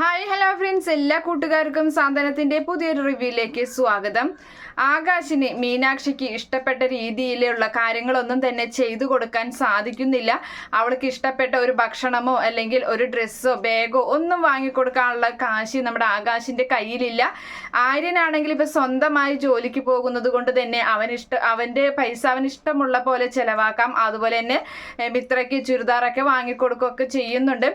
Hi hello friends. എല്ലാ കൂട്ടുകാർക്കും സാന്ത്വനത്തിന്റെ പുതിയൊരു റിവ്യൂയിലേക്ക് സ്വാഗതം. ആകാശിന് മീനാക്ഷിക്ക് ഇഷ്ടപ്പെട്ട രീതിയിലുള്ള കാര്യങ്ങളൊന്നും തന്നെ ചെയ്തു കൊടുക്കാൻ സാധിക്കുന്നില്ല. അവൾക്ക് ഇഷ്ടപ്പെട്ട ഒരു ഭക്ഷണമോ അല്ലെങ്കിൽ ഒരു ഡ്രസ്സോ ബാഗോ ഒന്നും വാങ്ങിക്കൊടുക്കാനുള്ള കാശി നമ്മുടെ ആകാശിന്റെ കയ്യിലില്ല. ആര്യനാണെങ്കിൽ ഇപ്പൊ സ്വന്തമായി ജോലിക്ക് പോകുന്നത് കൊണ്ട് തന്നെ അവൻ ഇഷ്ട അവന്റെ പൈസ അവൻ ഇഷ്ടമുള്ള പോലെ ചിലവാക്കാം. അതുപോലെ തന്നെ മിത്രയ്ക്ക് ചുരിദാറൊക്കെ വാങ്ങിക്കൊടുക്കുകയൊക്കെ ചെയ്യുന്നുണ്ട്.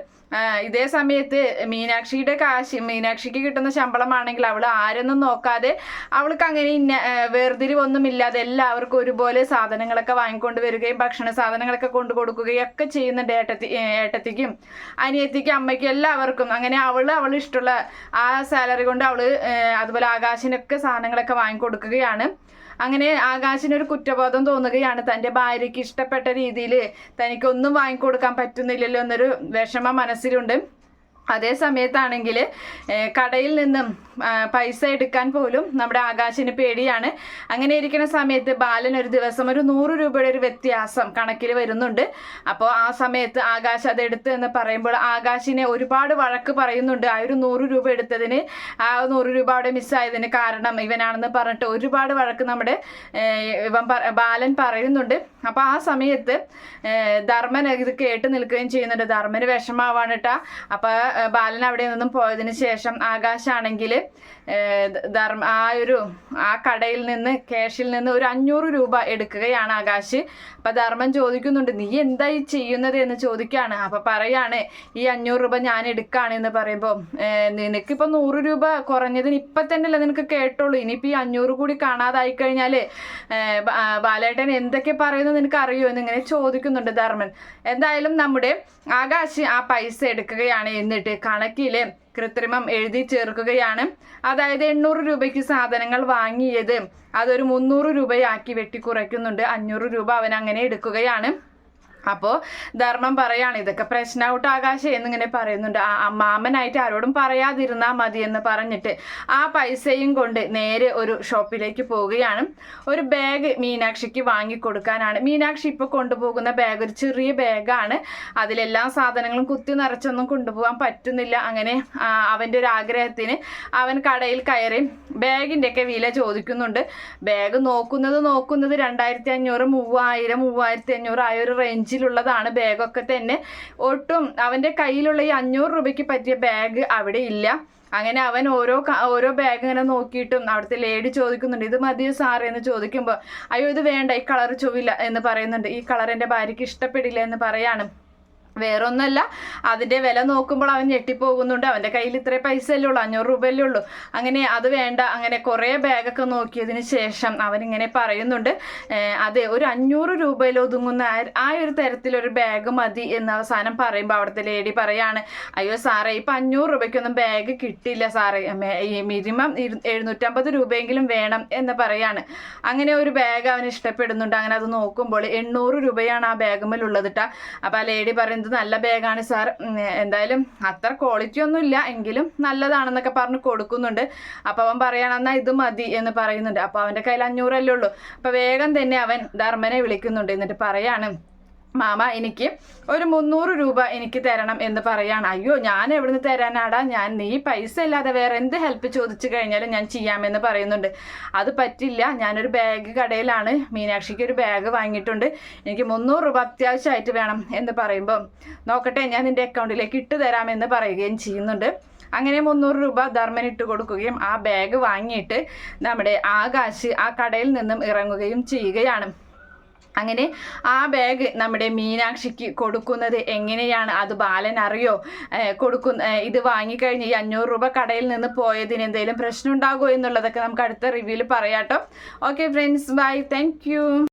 ഇതേ സമയത്ത് മീനാക്ഷിയുടെ കാശ് മീനാക്ഷിക്ക് കിട്ടുന്ന ശമ്പളമാണെങ്കിൽ അവൾ ആരെന്നും നോക്കാതെ അവൾക്ക് അങ്ങനെ ഇന്ന വേർതിരിവൊന്നുമില്ലാതെ വേർതിരിവൊന്നും എല്ലാവർക്കും ഒരുപോലെ സാധനങ്ങളൊക്കെ വാങ്ങിക്കൊണ്ട് വരികയും ഭക്ഷണ സാധനങ്ങളൊക്കെ കൊണ്ടു കൊടുക്കുകയും ഒക്കെ ചെയ്യുന്നുണ്ട് ഏട്ടത്തി ഏട്ടത്തിക്കും അനിയത്തിക്കും അമ്മയ്ക്കും എല്ലാവർക്കും. അങ്ങനെ അവൾ അവൾ ഇഷ്ടമുള്ള ആ സാലറി കൊണ്ട് അവൾ അതുപോലെ ആകാശിനൊക്കെ സാധനങ്ങളൊക്കെ വാങ്ങിക്കൊടുക്കുകയാണ്. അങ്ങനെ ആകാശിനൊരു കുറ്റബോധം തോന്നുകയാണ്. തന്റെ ഭാര്യയ്ക്ക് ഇഷ്ടപ്പെട്ട രീതിയിൽ തനിക്കൊന്നും വാങ്ങിക്കൊടുക്കാൻ പറ്റുന്നില്ലല്ലോ എന്നൊരു വിഷമ മനസ്സിലുണ്ട്. അതേ സമയത്താണെങ്കിൽ കടയിൽ നിന്നും പൈസ എടുക്കാൻ പോലും നമ്മുടെ ആകാശിന് പേടിയാണ്. അങ്ങനെ ഇരിക്കുന്ന സമയത്ത് ബാലൻ ഒരു ദിവസം ഒരു നൂറ് രൂപയുടെ ഒരു വ്യത്യാസം കണക്കിൽ വരുന്നുണ്ട്. അപ്പോൾ ആ സമയത്ത് ആകാശ് അത് എന്ന് പറയുമ്പോൾ ആകാശിനെ ഒരുപാട് വഴക്ക് പറയുന്നുണ്ട്. ആ ഒരു നൂറ് രൂപ എടുത്തതിന് ആ നൂറ് രൂപ അവിടെ മിസ്സായതിന് കാരണം ഇവനാണെന്ന് പറഞ്ഞിട്ട് ഒരുപാട് വഴക്ക് നമ്മുടെ ഇവൻ ബാലൻ പറയുന്നുണ്ട്. അപ്പോൾ ആ സമയത്ത് ധർമ്മൻ ഇത് കേട്ട് നിൽക്കുകയും ചെയ്യുന്നുണ്ട്. ധർമ്മന് വിഷമാവാണ് കേട്ടാ അപ്പോൾ ബാലൻ അവിടെ നിന്നും പോയതിനു ശേഷം ആകാശാണെങ്കിൽ ധർമ്മ ആ ഒരു ആ കടയിൽ നിന്ന് ക്യാഷിൽ നിന്ന് ഒരു അഞ്ഞൂറ് രൂപ എടുക്കുകയാണ് ആകാശ്. അപ്പൊ ധർമ്മൻ ചോദിക്കുന്നുണ്ട് നീ എന്തായി ചെയ്യുന്നത്? എന്ന് ചോദിക്കുകയാണ്. അപ്പൊ പറയാണ് ഈ അഞ്ഞൂറ് രൂപ ഞാൻ എടുക്കാണ് എന്ന് പറയുമ്പോൾ നിനക്കിപ്പോ നൂറ് രൂപ കുറഞ്ഞതിന് ഇപ്പൊ തന്നെയല്ലേ നിനക്ക് കേട്ടോളൂ. ഇനിയിപ്പോ ഈ അഞ്ഞൂറ് കൂടി കാണാതായി കഴിഞ്ഞാൽ ബാലേട്ടൻ എന്തൊക്കെ പറയുന്നു നിനക്ക് അറിയോ എന്ന് ഇങ്ങനെ ചോദിക്കുന്നുണ്ട് ധർമ്മൻ. എന്തായാലും നമ്മുടെ ആകാശ് ആ പൈസ എടുക്കുകയാണ് എന്നിട്ട് കണക്കിൽ കൃത്രിമം എഴുതി ചേർക്കുകയാണ്. അതായത് എണ്ണൂറ് രൂപയ്ക്ക് സാധനങ്ങൾ വാങ്ങിയത്. അതൊരു മുന്നൂറ് രൂപയാക്കി വെട്ടിക്കുറയ്ക്കുന്നുണ്ട് അഞ്ഞൂറ് രൂപ അവൻ അങ്ങനെ എടുക്കുകയാണ്. അപ്പോൾ ധർമ്മം പറയാണ് ഇതൊക്കെ പ്രശ്നം ഔട്ട് ആകാശം എന്നിങ്ങനെ പറയുന്നുണ്ട്. ആ അമ്മാമനായിട്ട് ആരോടും പറയാതിരുന്നാൽ മതി എന്ന് പറഞ്ഞിട്ട് ആ പൈസയും കൊണ്ട് നേരെ ഒരു ഷോപ്പിലേക്ക് പോവുകയാണ്. ഒരു ബാഗ് മീനാക്ഷിക്ക് വാങ്ങിക്കൊടുക്കാനാണ്. മീനാക്ഷി ഇപ്പോൾ കൊണ്ടുപോകുന്ന ബാഗ് ഒരു ചെറിയ ബാഗാണ്. അതിലെല്ലാ സാധനങ്ങളും കുത്തി നിറച്ചൊന്നും കൊണ്ടുപോകാൻ പറ്റുന്നില്ല. അങ്ങനെ അവന്റെ ഒരു ആഗ്രഹത്തിന് അവൻ കടയിൽ കയറി ബാഗിന്റെയൊക്കെ വില ചോദിക്കുന്നുണ്ട്. ബാഗ് നോക്കുന്നത് നോക്കുന്നത് രണ്ടായിരത്തി അഞ്ഞൂറ് മൂവായിരം മൂവായിരത്തി അഞ്ഞൂറ് ആ ഒരു റേഞ്ചിലുള്ളതാണ് ബാഗൊക്കെ തന്നെ. ഒട്ടും അവന്റെ കയ്യിലുള്ള ഈ അഞ്ഞൂറ് രൂപയ്ക്ക് പറ്റിയ ബാഗ് അവിടെ ഇല്ല. അങ്ങനെ അവൻ ഓരോ ഓരോ ബാഗ് ഇങ്ങനെ നോക്കിയിട്ടും അവിടുത്തെ ലേഡി ചോദിക്കുന്നുണ്ട് ഇത് മതിയോ സാറേ? എന്ന് ചോദിക്കുമ്പോൾ അയ്യോ ഇത് വേണ്ട ഈ കളർ ചൊവ്വില്ല എന്ന് പറയുന്നുണ്ട്. ഈ കളർ എന്റെ ഭാര്യയ്ക്ക് ഇഷ്ടപ്പെടില്ല എന്ന് പറയാണ്. വേറൊന്നല്ല അതിന്റെ വില നോക്കുമ്പോൾ അവൻ ഞെട്ടിപ്പോകുന്നുണ്ട്. അവന്റെ കയ്യിൽ ഇത്രേ പൈസ അല്ലേ ഉള്ളൂ അഞ്ഞൂറ് രൂപയല്ലേ ഉള്ളൂ. അങ്ങനെ അത് വേണ്ട. അങ്ങനെ കുറേ ബാഗൊക്കെ നോക്കിയതിന് ശേഷം അവനിങ്ങനെ പറയുന്നുണ്ട് അതെ ഒരു അഞ്ഞൂറ് രൂപയിൽ ഒതുങ്ങുന്ന ആ- ഒരു തരത്തിലൊരു ബാഗ് മതി എന്ന് അവസാനം പറയുമ്പോൾ അവിടുത്തെ ലേഡി പറയാണ് അയ്യോ സാറേ ഇപ്പം അഞ്ഞൂറ് രൂപയ്ക്കൊന്നും ബാഗ് കിട്ടില്ല സാറേ. മിനിമം എഴുന്നൂറ്റമ്പത് രൂപയെങ്കിലും വേണം എന്ന് പറയാണ്. അങ്ങനെ ഒരു ബാഗ് അവൻ ഇഷ്ടപ്പെടുന്നുണ്ട്. അങ്ങനെ അത് നോക്കുമ്പോൾ എണ്ണൂറ് രൂപയാണ് ആ ബാഗുമ്മലുള്ളത് കേട്ടാ അപ്പോൾ ആ ലേഡി പറയുന്നത് നല്ല ബാഗാണ് സാർ എന്തായാലും അത്ര ക്വാളിറ്റി ഒന്നും ഇല്ല എങ്കിലും നല്ലതാണെന്നൊക്കെ പറഞ്ഞ് കൊടുക്കുന്നുണ്ട്. അപ്പോൾ അവൻ പറയാണ് ഇത് മതി എന്ന് പറയുന്നുണ്ട്. അപ്പോൾ അവന്റെ കയ്യിൽ അഞ്ഞൂറല്ലേ ഉള്ളൂ. അപ്പോൾ വേഗം തന്നെ അവൻ ധർമ്മനെ വിളിക്കുന്നുണ്ട്. എന്നിട്ട് പറയാണ് മാമ എനിക്ക് ഒരു മുന്നൂറ് രൂപ എനിക്ക് തരണം എന്ന് പറയാണ്. അയ്യോ ഞാൻ എവിടുന്ന് തരാനാടാ? ഞാൻ നീ പൈസ ഇല്ലാതെ വേറെ എന്ത് ഹെൽപ്പ് ചോദിച്ചു കഴിഞ്ഞാലും ഞാൻ ചെയ്യാമെന്ന് പറയുന്നുണ്ട്. അത് പറ്റില്ല. ഞാനൊരു ബാഗ് കടയിലാണ്. മീനാക്ഷിക്ക് ഒരു ബാഗ് വാങ്ങിയിട്ടുണ്ട്. എനിക്ക് മുന്നൂറ് രൂപ അത്യാവശ്യമായിട്ട് വേണം എന്ന് പറയുമ്പോൾ നോക്കട്ടെ ഞാൻ നിന്റെ അക്കൗണ്ടിലേക്ക് ഇട്ട് തരാമെന്ന് പറയുകയും ചെയ്യുന്നുണ്ട്. അങ്ങനെ മുന്നൂറ് രൂപ ധർമ്മൻ ഇട്ട് കൊടുക്കുകയും ആ ബാഗ് വാങ്ങിയിട്ട് നമ്മുടെ ആകാശ് ആ കടയിൽ നിന്നും ഇറങ്ങുകയും ചെയ്യുകയാണ്. അങ്ങനെ ആ ബാഗ് നമ്മുടെ മീനാക്ഷിക്ക് കൊടുക്കുന്നത് എങ്ങനെയാണ്? അത് ബാലൻ അറിയോ? കൊടുക്കുന്ന ഇത് വാങ്ങിക്കഴിഞ്ഞ് ഈ അഞ്ഞൂറ് രൂപ കടയിൽ നിന്ന് പോയതിന് എന്തെങ്കിലും പ്രശ്നം ഉണ്ടാകുമോ എന്നുള്ളതൊക്കെ നമുക്ക് അടുത്ത റിവ്യൂവിൽ പറയാട്ടോ. Okay friends bye thank